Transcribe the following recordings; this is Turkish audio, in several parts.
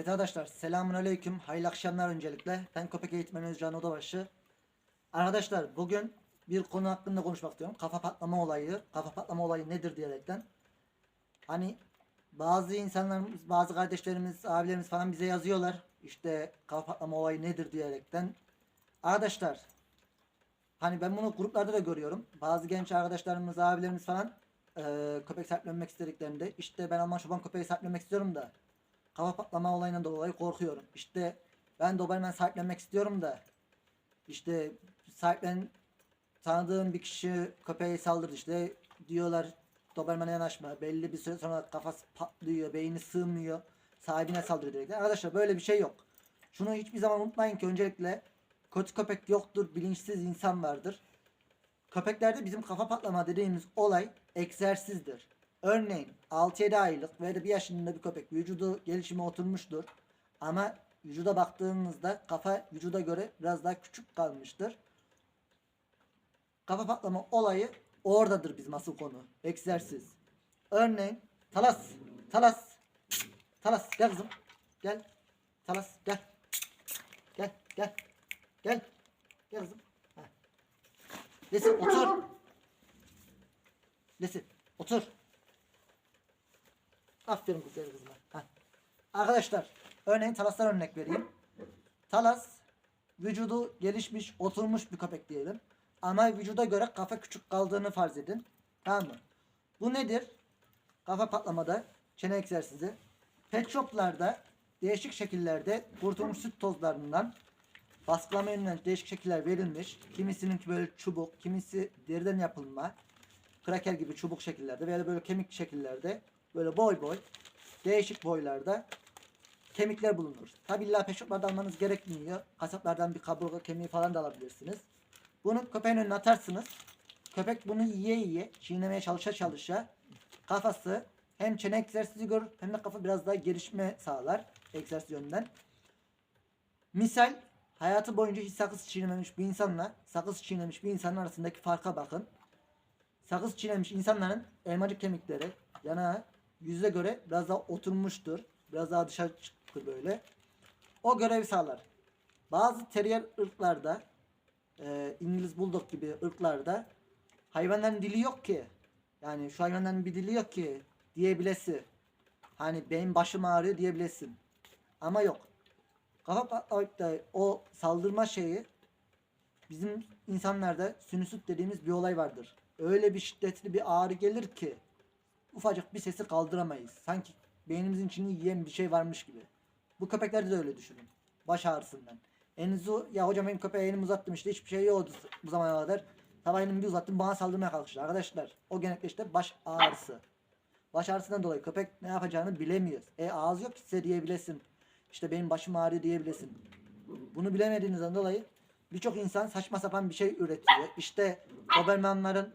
Evet arkadaşlar selamun aleyküm. Hayırlı akşamlar öncelikle. Ben köpek eğitmeni Özcan Odabaşı. Arkadaşlar bugün bir konu hakkında konuşmak istiyorum. Kafa patlama olayı. Kafa patlama olayı nedir diyerekten. Hani bazı insanlarımız, bazı kardeşlerimiz, abilerimiz falan bize yazıyorlar. İşte kafa patlama olayı nedir diyerekten. Arkadaşlar hani ben bunu gruplarda da görüyorum. Bazı genç arkadaşlarımız, abilerimiz falan eee, köpek sahiplenmek istediklerinde işte ben Alman çoban köpeği sahiplenmek istiyorum da kafa patlama olayından dolayı korkuyorum. İşte ben Doberman sahiplenmek istiyorum da işte sahiplen tanıdığım bir kişi köpeğe saldırdı işte diyorlar Doberman'a yanaşma belli bir süre sonra kafası patlıyor beyni sığmıyor sahibine saldırıyor direkt. Arkadaşlar böyle bir şey yok. Şunu hiçbir zaman unutmayın ki öncelikle kötü köpek yoktur bilinçsiz insan vardır. Köpeklerde bizim kafa patlama dediğimiz olay egzersizdir. Örneğin 6-7 aylık da 1 yaşında bir köpek vücudu gelişimi oturmuştur. Ama vücuda baktığınızda kafa vücuda göre biraz daha küçük kalmıştır. Kafa patlama olayı oradadır bizim asıl konu. Egzersiz. Örneğin Talas, Talas, Talas gel kızım. Gel. Talas gel. Gel, gel. Gel. Gel kızım. Heh. Nesi otur. Nesi otur. Aferin güzel. Heh. Arkadaşlar örneğin Talas'tan örnek vereyim. Talas vücudu gelişmiş oturmuş bir köpek diyelim. Ama vücuda göre kafa küçük kaldığını farz edin. Tamam mı? Bu nedir? Kafa patlamada çene egzersizi. Pet shoplarda değişik şekillerde kurtulmuş süt tozlarından baskılama yönünden değişik şekiller verilmiş. Kimisininki böyle çubuk, kimisi deriden yapılma, kraker gibi çubuk şekillerde veya böyle kemik şekillerde böyle boy boy değişik boylarda kemikler bulunur. Tabi illa pet shoplarda almanız gerekmiyor. Kasaplardan bir kaburga kemiği falan da alabilirsiniz. Bunu köpeğin önüne atarsınız. Köpek bunu yiye yiye, çiğnemeye çalışa çalışa kafası hem çene egzersizi görür hem de kafa biraz daha gelişme sağlar egzersiz yönünden. Misal hayatı boyunca hiç sakız çiğnememiş bir insanla sakız çiğnemiş bir insanın arasındaki farka bakın. Sakız çiğnemiş insanların elmacık kemikleri yana yüze göre biraz daha oturmuştur. Biraz daha dışarı çıktı böyle. O görevi sağlar. Bazı terrier ırklarda e, İngiliz bulldog gibi ırklarda hayvanların dili yok ki. Yani şu hayvanların bir dili yok ki diyebilesi. Hani benim başım ağrıyor diyebilesin. Ama yok. Kafa patlayıp da o saldırma şeyi bizim insanlarda sinüsit dediğimiz bir olay vardır. Öyle bir şiddetli bir ağrı gelir ki ufacık bir sesi kaldıramayız. Sanki beynimizin içini yiyen bir şey varmış gibi. Bu köpeklerde de öyle düşünün. Baş ağrısından. Elinizi ya hocam benim köpeğe elimi uzattım işte hiçbir şey yoktu bu zamana kadar. Sabah elimi bir uzattım bana saldırmaya kalkıştı. Arkadaşlar o genellikle işte baş ağrısı. Baş ağrısından dolayı köpek ne yapacağını bilemiyor. E ağız yok ki size diyebilesin. İşte benim başım ağrıyor diyebilesin. Bunu bilemediğinizden dolayı birçok insan saçma sapan bir şey üretiyor. İşte Dobermanların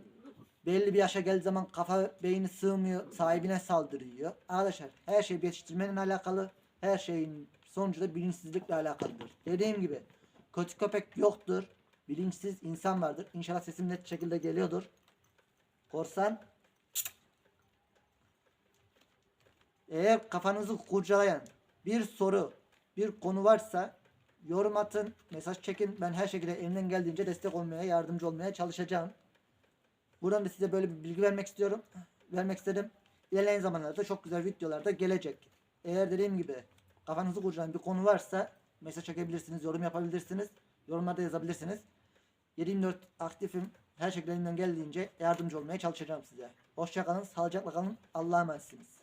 belli bir yaşa geldiği zaman kafa beyni sığmıyor sahibine saldırıyor. Arkadaşlar her şey yetiştirmenin alakalı. Her şeyin sonucu da bilinçsizlikle alakalıdır. Dediğim gibi kötü köpek yoktur. Bilinçsiz insan vardır. İnşallah sesim net şekilde geliyordur. Korsan eğer kafanızı kurcalayan bir soru, bir konu varsa yorum atın, mesaj çekin. Ben her şekilde elimden geldiğince destek olmaya, yardımcı olmaya çalışacağım. Buradan da size böyle bir bilgi vermek istiyorum. Vermek istedim. İlerleyen zamanlarda çok güzel videolar da gelecek. Eğer dediğim gibi kafanızı kurcalayan bir konu varsa mesaj çekebilirsiniz, yorum yapabilirsiniz. Yorumlarda yazabilirsiniz. 724 aktifim. Her şekilde elimden geldiğince yardımcı olmaya çalışacağım size. Hoşçakalın, sağlıcakla kalın. Allah'a emanetsiniz.